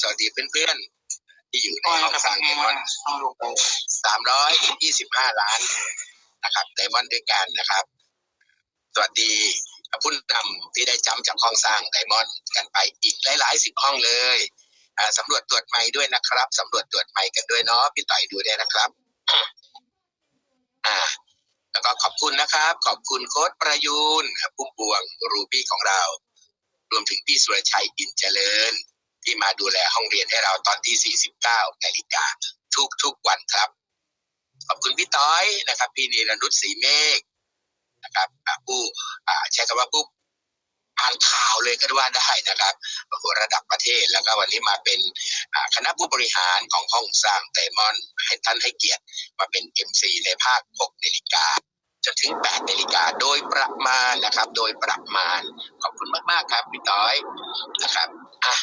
สวัสดีเพื่อนๆ ที่อยู่ในห้องสร้างไดมอนด์สามร้อยยี่สิบห้าล้านนะครับไดมอนด์ด้วยกันนะครับ สวัสดีผู้นำที่ได้จำจากห้องสร้างไดมอนด์กันไปอีกหลายๆสิบห้องเลยอ่าสำรวจตรวจไม้ด้วยนะครับสำรวจตรวจไม้กันด้วยเนาะพี่ต่อยดูด้วยนะครับอ่าแล้วก็ขอบคุณนะครับ ขอบคุณโค้ดประยูนพุ่มพวงรูบี้ของเรา รวมถึงพี่สุรชัยอินเจริญ ที่มาดูแลห้องเรียนให้เราตอนที่ 49นาฬิกาทุกทุกวันครับ ขอบคุณพี่ต้อยนะครับ พี่นิรนุชศรีเมฆนะครับผู้ใช้คำว่าผู้อ่านข่าวเลยก็ว่าได้นะครับระดับประเทศแล้วก็วันนี้มาเป็นคณะผู้บริหารของห้องสร้างไดมอนด์ให้ท่านให้เกียรติมาเป็น MC ในภาค6นาฬิกาจนถึง8นาฬิกาโดยประมาณนะครับ โดยประมาณ ขอบคุณมาก ๆ ครับ พี่ต้อยนะครับอะ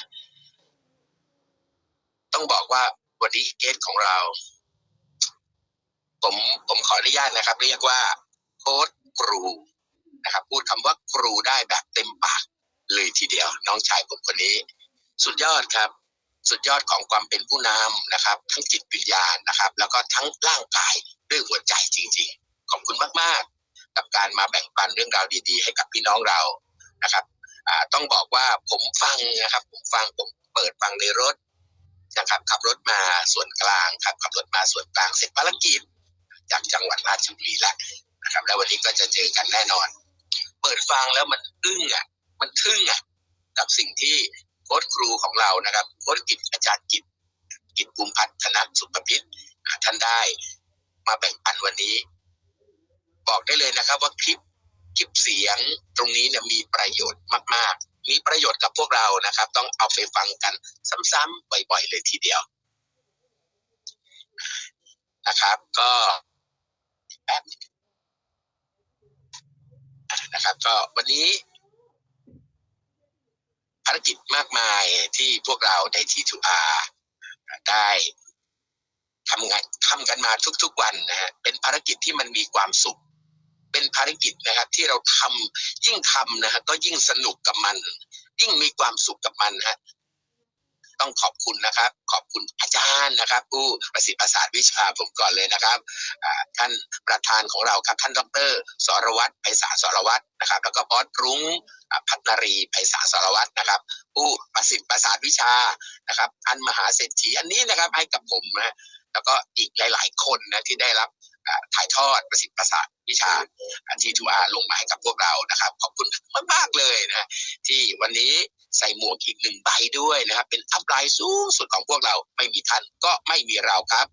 ต้องบอกว่าวันนี้เกสของเรา ผมผมขออนุญาตนะครับ เรียกว่าโค้ดครูนะครับ พูดคำว่าครูได้แบบเต็มปากเลยทีเดียว น้องชายผมคนนี้ สุดยอดครับ สุดยอดของความเป็นผู้นำนะครับ ทั้งจิตวิญญาณนะครับ แล้วก็ทั้งร่างกายด้วยหัวใจจริง ๆ ขอบคุณมากๆ กับการมาแบ่งปันเรื่องราวดี ๆ ให้กับพี่น้องเรานะครับต้องบอกว่าผมฟังนะครับ ผมฟังผมเปิดฟังในรถ นะครับขับรถมาส่วนกลางครับขับรถมาส่วนกลางเสร็จภารกิจจากจังหวัดราชบุรีแล้วนะครับ แล้ววันนี้ก็จะเจอกันแน่นอน เปิดฟังแล้วมันอึ้งอะ มันทึ่งอะกับสิ่งที่โค้ชครูของเรานะครับโค้ชกิจอาจารย์กิจกิจภูมิพัฒน์ธนสุภพิษท่านได้มาแบ่งปันวันนี้ บอกได้เลยนะครับว่าคลิปคลิปเสียงตรงนี้เนี่ยมีประโยชน์มาก ๆ มีประโยชน์กับพวกเรานะครับ ต้องเอาไปฟังกันซ้ำๆบ่อย ๆ เลยทีเดียวนะครับ ก็แป๊บนะนะครับ ก็วันนี้ภารกิจมากมายที่พวกเราใน T2R ได้ทำงานทำกันมาทุกๆวันนะฮะเป็นภารกิจที่มันมีความสุข เป็นภารกิจนะครับที่เราทำยิ่งทำนะฮะก็ยิ่งสนุกกับมัน ยิ่งมีความสุขกับมันฮะต้องขอบคุณนะครับ ขอบคุณอาจารย์นะครับ ผู้ประสิทธิ์ประสาทวิชาผมก่อนเลยนะครับท่านประธานของเราครับ ท่านดรสรวัตรไพศาลสรวัตรนะครับ แล้วก็บอสรุ้งพัฒนารีไพศาลสรวัตรนะครับ ผู้ประสิทธิ์ประสาทวิชานะครับอันมหาเศรษฐีอันนี้นะครับให้กับผมนะแล้วก็อีกหลาย ๆ คนนะที่ได้รับ ถ่ายทอดประสิทธิ์ประสาทวิชาทีทูอาลงมาให้กับพวกเรานะครับ ขอบคุณมากๆเลยนะที่วันนี้ใส่หมวกอีกหนึ่งใบด้วยนะครับ เป็นอัพไลน์สูงสุดของพวกเราไม่มีท่านก็ไม่มีเราครับ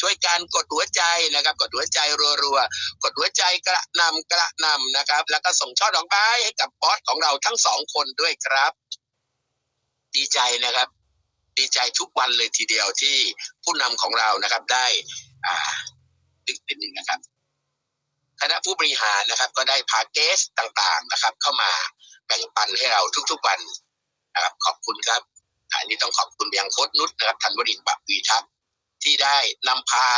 ช่วยกันกดหัวใจนะครับ กดหัวใจรัวๆ กดหัวใจกระนำกระนำนะครับ แล้วก็ส่งช่อดอกไม้ให้กับบอสของเราทั้งสองคนด้วยครับ ดีใจนะครับ ดีใจทุกวันเลยทีเดียวที่ผู้นำของเรานะครับได้อ่า ดึกนิดหนึ่งนะครับ คณะผู้บริหารนะครับ ก็ได้พาเกสต่างๆนะครับ เข้ามาแบ่งปันให้เราทุกๆวันนะครับ ขอบคุณครับอันนี้ต้องขอบคุณย่างโค้ดนุชนะครับธันวรินทร์ปักวีทัพย์ที่ได้นำพา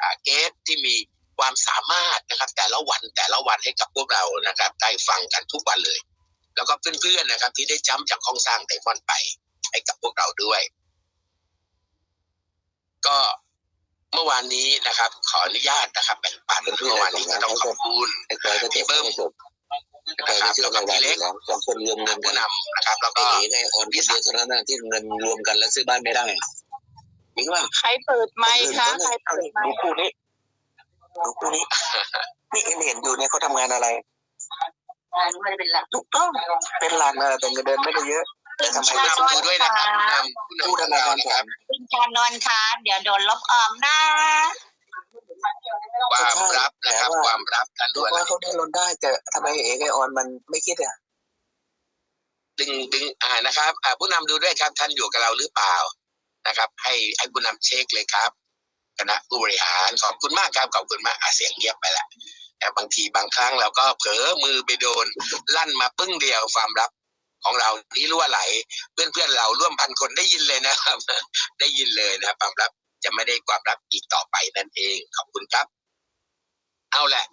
อ่าเกสที่มีความสามารถนะครับ แต่ละวันแต่ละวันให้กับพวกเรานะครับ ได้ฟังกันทุกวันเลย แล้วก็เพื่อนๆนะครับ ที่ได้จำจากห้องสร้างไดมอนไป ให้กับพวกเราด้วย ก็ เมื่อวานนี้นะครับ ขออนุญาตนะครับแบ่งปันเมื่อวานนี้ก็ต้องขอบคุณไอ้กอยก็เจ็บไม่จบไอ้กอยก็เชื่อไม่ไหวอยู่แล้วสองคนรวมเงินกัผู้นนำนะครับ แล้วไอ้ก็เอ๋ไงออนคนเดียวเท่านั้นนะที่เงินรวมกันแล้วซื้อบ้านไม่ได้จริงป่ะใครเปิดไมค์คะใครเปิดไมดูค์คู่นี้ดูคู่นี้นี่เอ็นเห็นอยู่เนี่ยเขาทำงานอะไรงานไม่ได้เป็นหลักถูกต้องเป็นหลักนะแต่เงินเดือนไม่ได้เยอะ แต่ทำไมผู้ไม่นำดูด้วยนะครับผู้นำผู้ผู้นำของธนาเราคารนะผครับมเป็นการนอนค้าเดี๋ยวโดนลบออกนะความรับนะครับความรับการดูด่วนว่าเขาได้ลดได้แต่ทำไมเอ๋ไงออนมันไม่คิดอะดึงดึงอ่านะครับ อ่าผู้นำดูด้วยครับ ท่านอยู่กับเราหรือเปล่านะครับ ให้ให้ผู้นำเช็คเลยครับคณะผู้บริหารขอบคุณมากครับขอบคุณมากอะเสียงเงียบไปละแต่บางทีบางครั้งเราก็เผลอมือไปโดนลั่นมาปึ้งเดียวความลับ ของเรานี้รั่วไหล เพื่อนเพื่อนเราร่วมพันคนได้ยินเลยนะครับ ได้ยินเลยนะความลับจะไม่ได้ความลับอีกต่อไปนั่นเองขอบคุณครับ เอาแหละ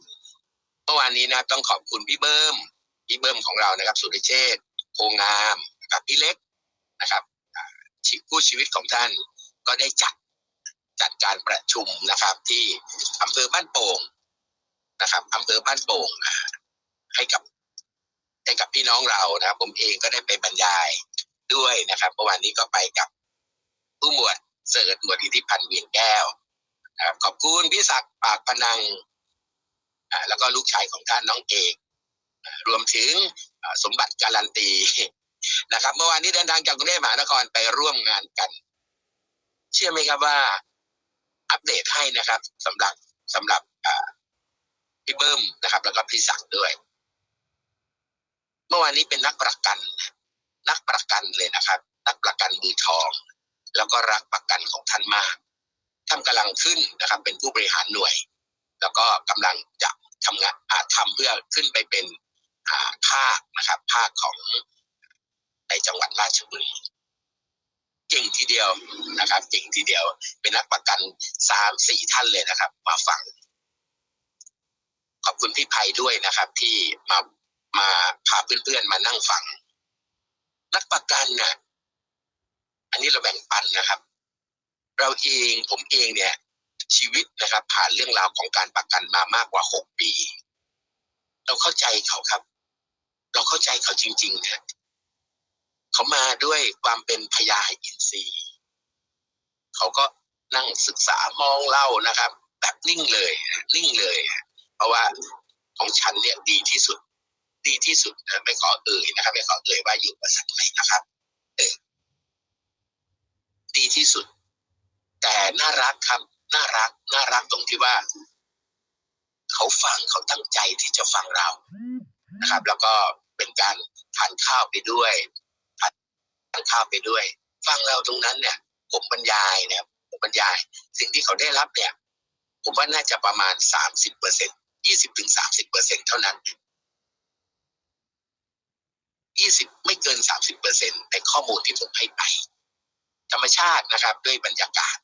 เมื่อวานนี้นะครับต้องขอบคุณพี่เบิ้มพี่เบิ้มของเรานะครับ สุริเชษโพงามนะครับพี่เล็กนะครับชีผู้ชีวิตของท่านก็ได้จัดจัดการประชุมนะครับ ที่อำเภอบ้านโป่งนะครับอำเภอบ้านโป่งให้กับ ให้กับพี่น้องเรานะครับ ผมเองก็ได้ไปบรรยายด้วยนะครับเมื่อวานนี้ก็ไปกับผู้หมวดเสิร์ชหมวดอิทธิพันธ์เวียงแก้วนะครับขอบคุณพี่ศักดิ์ปากพนังแล้วก็ลูกชายของท่านน้องเอกรวมถึงสมบัติการันตีนะครับ เมื่อวานนี้เดินทางจากกรุงเทพมหานครไปร่วมงานกัน เชื่อไหมครับว่า อัปเดตให้นะครับสำหรับสำหรับพี่เบิ้มนะครับ แล้วก็พี่ศักดิ์ด้วย อวานนี้เป็นนักประกัน นักประกันเลยนะครับ นักประกันมือทอง แล้วก็รักประกันของท่านมาก ท่านกำลังขึ้นนะครับ เป็นผู้บริหารหน่วย แล้วก็กำลังจะทำงานอาทำเพื่อขึ้นไปเป็นอ่าภาคนะครับ ภาคของในจังหวัดราชบุรีเก่งทีเดียวนะครับเก่งทีเดียว เป็นนักประกันสามสี่ท่านเลยนะครับ มาฟังขอบคุณพี่ภัยด้วยนะครับ ที่มา มาพาเพื่อนๆมานั่งฟังนักประกันน่ะอันนี้เราแบ่งปันนะครับ เราเองผมเองเนี่ย ชีวิตนะครับ ผ่านเรื่องราวของการประกันมามากกว่าหกปี เราเข้าใจเขาครับ เราเข้าใจเขาจริงๆเนี่ยเขามาด้วยความเป็นพยาอินทรีย์เขาก็นั่งศึกษามองเล่านะครับ แบบนิ่งเลยนิ่งเลย เพราะว่าของฉันเนี่ยดีที่สุด ดีที่สุดนะไม่ขอเอ่ยนะครับไม่ขอเอ่ยว่าอยู่บริษัทไหนนะครับเออดีที่สุด แต่น่ารักครับ น่ารัก น่ารักตรงที่ว่า เขาฟังเขาตั้งใจที่จะฟังเรานะครับ แล้วก็เป็นการทานข้าวไปด้วยทานข้าวไปด้วย ฟังเราตรงนั้นเนี่ย ผมบรรยายนะครับผมบรรยาย สิ่งที่เขาได้รับเนี่ย ผมว่าน่าจะประมาณสามสิบเปอร์เซ็นยี่สิบถึงสามสิบเปอร์เซ็นเท่านั้น ยี่สิบไม่เกินสามสิบเปอร์เซ็นในข้อมูลที่ผมให้ไป ธรรมชาตินะครับด้วยบรรยากาศ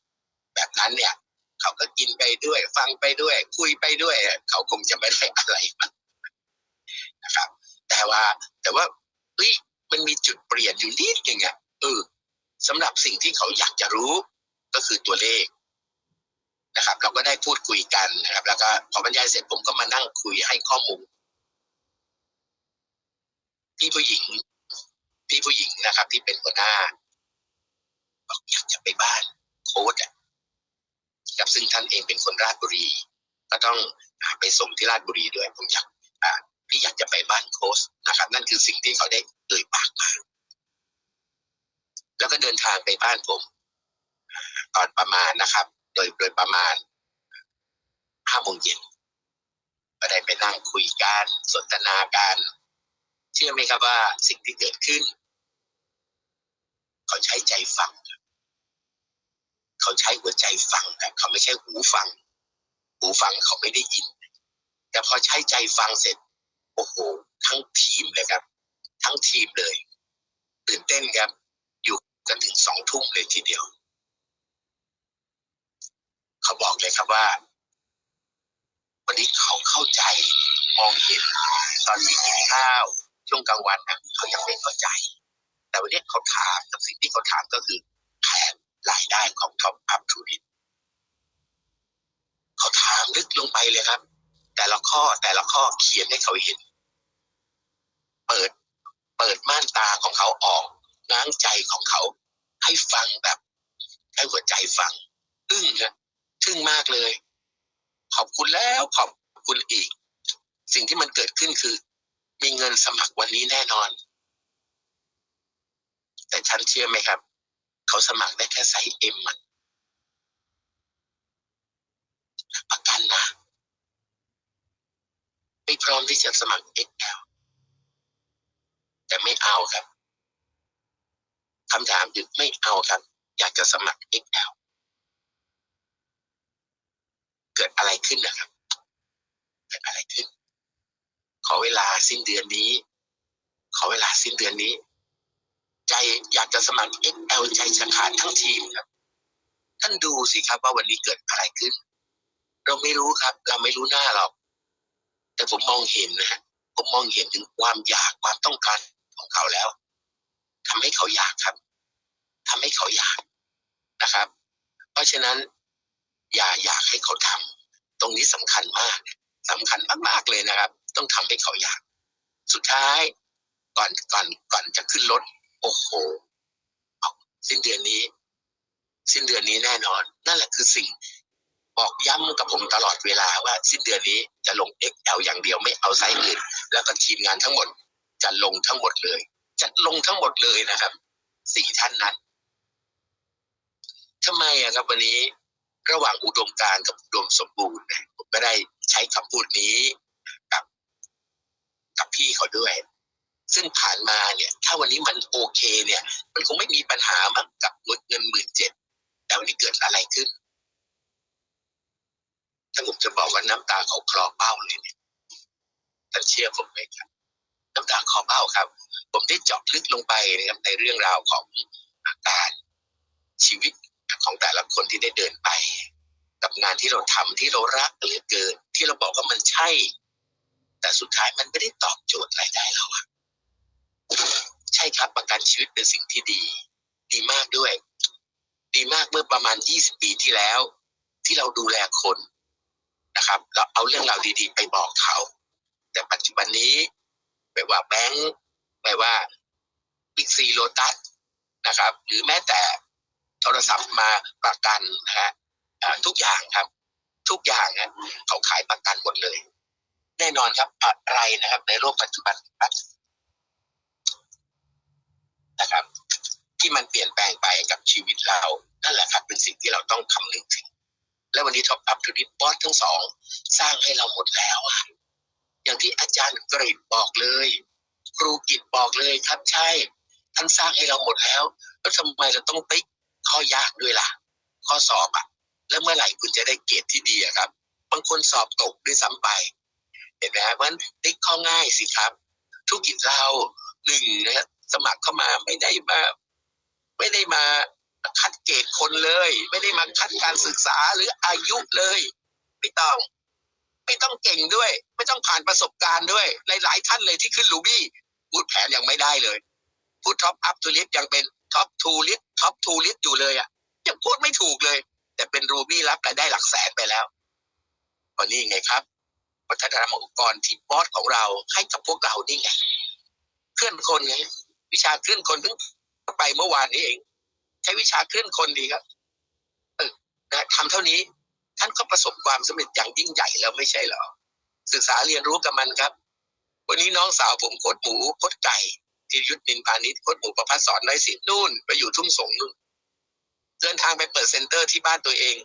แบบนั้นเนี่ย เขาก็กินไปด้วย ฟังไปด้วย คุยไปด้วย เขาคงจะไม่ได้อะไรมากนะครับ แต่ว่าแต่ว่าเฮ้ยมันมีจุดเปลี่ยนอยู่นิดนึงอะเออสำหรับสิ่งที่เขาอยากจะรู้ก็คือตัวเลขนะครับ เราก็ได้พูดคุยกันนะครับ แล้วก็พอบรรยายเสร็จผมก็มานั่งคุยให้ข้อมูล พี่ผู้หญิง พี่ผู้หญิงนะครับ ที่เป็นหัวหน้าบอกอยากจะไปบ้านโค้ดอะครับซึ่งท่านเองเป็นคนราชบุรี ก็ต้องไปส่งที่ราชบุรีด้วยผมอยากพี่อยากจะไปบ้านโค้ชนะครับ นั่นคือสิ่งที่เขาได้เอ่ยปากมาแล้วก็เดินทางไปบ้านผมตอนประมาณนะครับ โดยโดยประมาณห้าโมงเย็นก็ได้ไปนั่งคุยกันสนทนากัน เชื่อไหมครับว่าสิ่งที่เกิดขึ้น เขาใช้ใจฟัง เขาใช้หัวใจฟังแต่เขาไม่ใช่หูฟัง หูฟังเขาไม่ได้ยิน แต่พอใช้ใจฟังเสร็จ โอ้โห ทั้งทีมเลยครับ ทั้งทีมเลยตื่นเต้นครับ อยู่กันถึงสองทุ่มเลยทีเดียว เขาบอกเลยครับว่า วันนี้เขาเข้าใจมองเห็นตอนที่กินข้าว ช่วงกลางวันนะเขายังไม่เข้าใจ แต่วันนี้เขาถามกับสิ่งที่เขาถามก็คือแผนรายได้ของ Top Up to It เขาถามลึกลงไปเลยครับ แต่ละข้อแต่ละข้อเขียนให้เขาเห็น เปิดเปิดม่านตาของเขาออกง้างใจของเขา ให้ฟังแบบให้หัวใจฟังอึ้งฮะทึ่งมากเลย ขอบคุณแล้วขอบคุณอีก สิ่งที่มันเกิดขึ้นคือ มีเงินสมัครวันนี้แน่นอน แต่ฉันเชื่อไหมครับ เขาสมัครได้แค่ไซส์เอ็มอะประกันนะ ไม่พร้อมที่จะสมัคร XL แต่ไม่เอาครับคำถามคือไม่เอาครับ อยากจะสมัคร XL เกิดอะไรขึ้นนะครับ เกิดอะไรขึ้น ข อเวลาสิ้นเดือนนี้ ขอเวลาสิ้นเดือนนี้ ใจอยากจะสมัคร XL ใจจะขาดทั้งทีมครับ ท่านดูสิครับว่าวันนี้เกิดอะไรขึ้น เราไม่รู้ครับ เราไม่รู้หน้าหรอก แต่ผมมองเห็นนะฮะผมมองเห็นถึงความอยากความต้องการของเขาแล้วทำให้เขาอยากครับทำให้เขาอยากนะครับ เพราะฉะนั้น อย่าอยากให้เขาทำตรงนี้สำคัญมากสำคัญมากๆเลยนะครับ ต้องทำให้เขาอยาก สุดท้าย ก่อนก่อนก่อนจะขึ้นรถโอ้โหสิ้นเดือนนี้ สิ้นเดือนนี้แน่นอน นั่นแหละคือสิ่ง บอกย้ำกับผมตลอดเวลาว่า สิ้นเดือนนี้จะลง XL อย่างเดียวไม่เอาไซส์อื่น แล้วก็ทีมงานทั้งหมดจะลงทั้งหมดเลย จะลงทั้งหมดเลยนะครับสี่ท่านนั้นทำไมอะครับวันนี้ระหว่างอุดมการกับอุดมสมบูรณ์เนี่ยผมก็ได้ใช้คำพูดนี้ กับพี่เขาด้วย ซึ่งผ่านมาเนี่ย ถ้าวันนี้มันโอเคเนี่ย มันคงไม่มีปัญหามั้งกับเงินหมื่นเจ็ดแต่วันนี้เกิดอะไรขึ้น ถ้าผมจะบอกว่าน้ำตาเขาคลอเบ้าเลยเนี่ยท่านเชื่อผมไหมครับ น้ำตาคลอเบ้าครับ ผมได้เจาะลึกลงไปนะครับในเรื่องราวของอาการชีวิตของแต่ละคนที่ได้เดินไป กับงานที่เราทำที่เรารักเหลือเกิน ที่เราบอกว่ามันใช่ แต่สุดท้ายมันไม่ได้ตอบโจทย์รายได้เราอะใช่ครับประกันชีวิตเป็นสิ่งที่ดี ดีมากด้วย ดีมากเมื่อประมาณ 20 ปีที่แล้ว ที่เราดูแลคนนะครับ เราเอาเรื่องราวดีๆ ไปบอกเขา แต่ปัจจุบันนี้ไม่ว่าแบงค์ไม่ว่าบิ๊กซีโลตัสนะครับ หรือแม้แต่โทรศัพท์มาประกันนะฮะทุกอย่างครับ ทุกอย่างนะเขาขายประกันหมดเลย แน่นอนครับอะไรนะครับ ในโลกปัจจุบันนะครับ ที่มันเปลี่ยนแปลงไปกับชีวิตเรานั่นแหละครับ เป็นสิ่งที่เราต้องคำนึงถึง และวันนี้ท็อปอัพทูดิบอสทั้งสอง สร้างให้เราหมดแล้วอะอย่างที่อาจารย์กริดบอกเลย ครูกิจบอกเลยครับใช่ท่านสร้างให้เราหมดแล้วแล้วทำไมเราต้องติ๊กข้อยากด้วยล่ะ ข้อสอบอะแล้วเมื่อไหร่คุณจะได้เกรดที่ดีอะครับบางคนสอบตกด้วยซ้ำไป เห็นไหมครับมันติ๊กข้อง่ายสิครับ ธุรกิจเราหนึ่งนะสมัครเข้ามาไม่ได้มาไม่ได้มาคัดเกรดคนเลย ไม่ได้มาคัดการศึกษาหรืออายุเลย ไม่ต้อง ไม่ต้องเก่งด้วย ไม่ต้องผ่านประสบการณ์ด้วย หลาย ๆ ท่านเลยที่ขึ้นรูบี้พูดแผนยังไม่ได้เลยพูดท็อปอัพทูลิฟยังเป็นท็อปทูลิฟท็อปทูลิฟอยู่เลยอะยังพูดไม่ถูกเลย แต่เป็นรูบี้รับรายได้หลักแสนไปแล้วก็นี่ไงครับ วัฒนธรรมองค์กรที่บอสของเราให้กับพวกเรานี่ไงเคลื่อนคนไงวิชาเคลื่อนคนเพิ่งไปเมื่อวานนี้เอง ใช้วิชาเคลื่อนคนดีครับเออนะทำเท่านี้ท่านก็ประสบความสำเร็จอย่างยิ่งใหญ่แล้วไม่ใช่เหรอศึกษาเรียนรู้กับมันครับ วันนี้น้องสาวผมโคตรหมูโคตรไก่ที่ยุทธนินพาณิชย์โคตรหมูประพัฒสอนน้อยสินู่น ไปอยู่ทุ่งสงนู่นเดินทางไปเปิดเซ็นเตอร์ที่บ้านตัวเอง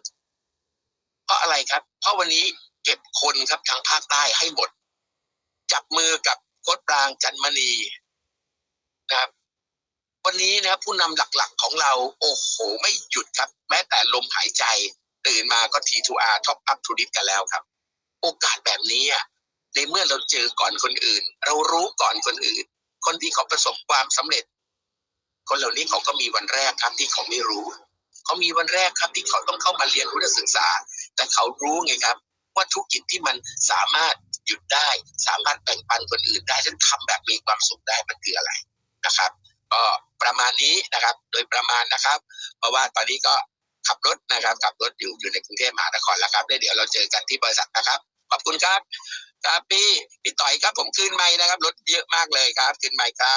เพราะอะไรครับ เพราะวันนี้ เก็บคนครับทางภาคใต้ให้หมด จับมือกับโคตรปรางจันมณีนะครับ วันนี้นะครับผู้นำหลักๆของเรา โอ้โห ไม่หยุดครับ แม้แต่ลมหายใจ ตื่นมาก็ T2R Top Up to Dip กันแล้วครับ โอกาสแบบนี้อะในเมื่อเราเจอก่อนคนอื่น เรารู้ก่อนคนอื่น คนที่เขาประสบความสำเร็จ คนเหล่านี้เขาก็มีวันแรกครับที่เขาไม่รู้ เขามีวันแรกครับที่เขาต้องเข้ามาเรียนรู้และศึกษา แต่เขารู้ไงครับ ว่าธุรกิจที่มันสามารถหยุดได้ สามารถแบ่งปันคนอื่นได้และทำแบบมีความสุขได้มันคืออะไรนะครับ ก็ประมาณนี้นะครับ โดยประมาณนะครับ เพราะว่าตอนนี้ก็ขับรถนะครับขับรถอยู่อยู่ในกรุงเทพมหานครแล้วครับแล้วเดี๋ยวเราเจอกันที่บริษัทนะครับ ขอบคุณครับครับพี่พี่ต่อยครับผมคืนไม้นะครับรถเยอะมากเลยครับคืนไม้ครับ